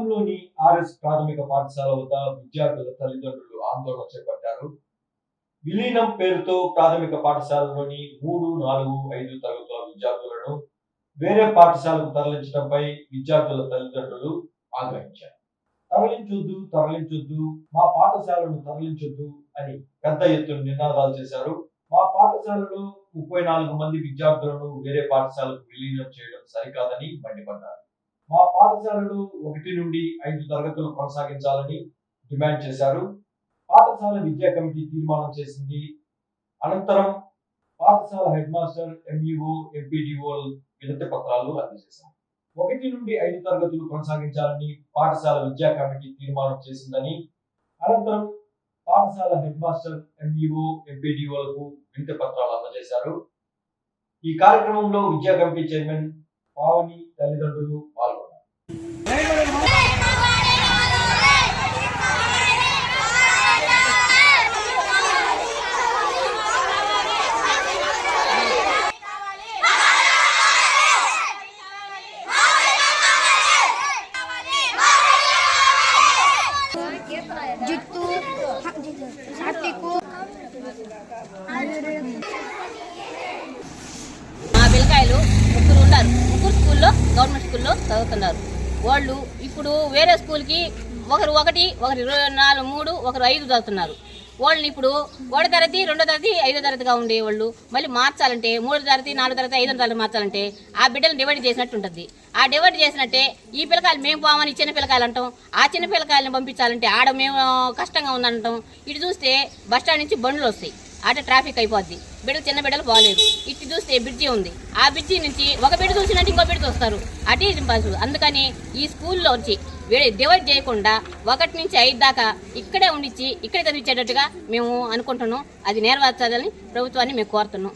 సంఘంలోని RS ప్రాథమిక పాఠశాల వద్ద విద్యార్థుల తల్లిదండ్రులు ఆందోళన చేపట్టారు. విలీనం పేరుతో ప్రాథమిక పాఠశాలలోని మూడు నాలుగు ఐదు తరగతుల విద్యార్థులను వేరే పాఠశాలకు తరలించడంపై విద్యార్థుల తల్లిదండ్రులు ఆగ్రహించారు. తరలించొద్దు తరలించొద్దు మా పాఠశాలను తరలించొద్దు అని పెద్ద ఎత్తున నినాదాలు చేశారు. మా పాఠశాలలో ముప్పై నాలుగు మంది విద్యార్థులను వేరే పాఠశాలకు విలీనం చేయడం సరికాదని మండిపడ్డారు. మా పాఠశాలలు ఒకటి నుండి ఐదు తరగతులు కొనసాగించాలని డిమాండ్ చేశారు. పాఠశాల విద్యా కమిటీ తీర్మానం చేసింది. అనంతరం పాఠశాల హెడ్ మాస్టర్ ఎంఈఓ ఎంపీడీఓ వినతి పత్రాలు అందజేశారు ఒకటి నుండి ఐదు తరగతులు కొనసాగించాలని పాఠశాల విద్యా కమిటీ తీర్మానం చేసిందని అనంతరం పాఠశాల హెడ్ మాస్టర్ ఎంఈఓ ఎంపీడీఓలకు వినతి పత్రాలు అందజేశారు. ఈ కార్యక్రమంలో విద్యా కమిటీ చైర్మన్ పావని తల్లిదండ్రులు పాల్గొన్నారు. జుట్టు హత్తికు మా పిల్లకాయలు ముగ్గురు ఉన్నారు. ముగ్గురు స్కూల్లో గవర్నమెంట్ స్కూల్లో చదువుతున్నారు. వాళ్ళు ఇప్పుడు వేరే స్కూల్కి ఒకరు ఒకటి ఒకరు ఇరవై నాలుగు మూడు ఒకరు ఐదు చదువుతున్నారు. వాళ్ళని ఇప్పుడు ఒకటో తరగతి రెండో తరగతి ఐదో తరగతిగా ఉండేవాళ్ళు. మళ్ళీ మార్చాలంటే మూడో తరగతి నాలుగో తరగతి ఐదో తరగతి మార్చాలంటే ఆ బిడ్డలు డివైడ్ చేసినట్టు ఉంటుంది. ఆ డివైడ్ చేసినట్టే ఈ పిల్లకాయలు మేము పోమని చిన్న పిల్లకాయలు అంటాం. ఆ చిన్న పిల్లకాయలను పంపించాలంటే ఆడ మేము కష్టంగా ఉందంటాం ఇటు చూస్తే బస్ స్టాండ్ నుంచి బండ్లు వస్తాయి. ఆట ట్రాఫిక్ అయిపోద్ది. బిడ్డలు చిన్న బిడ్డలు పోలేదు. ఇటు చూస్తే బ్రిడ్జి ఉంది. ఆ బ్రిడ్జి నుంచి ఒక బిడ్డ చూసిన ఇంకో బిడ్డ వస్తారు. అటే ఇంపాసిబుల్ అందుకని ఈ స్కూల్లో వచ్చి వీడి డివైడ్ చేయకుండా ఒకటి నుంచి ఐదు దాకా ఇక్కడే ఉండిచ్చి ఇక్కడే చదివించేటట్టుగా మేము అనుకుంటున్నాం. అది నెరవేర్చాలని ప్రభుత్వాన్ని మేము కోరుతున్నాం.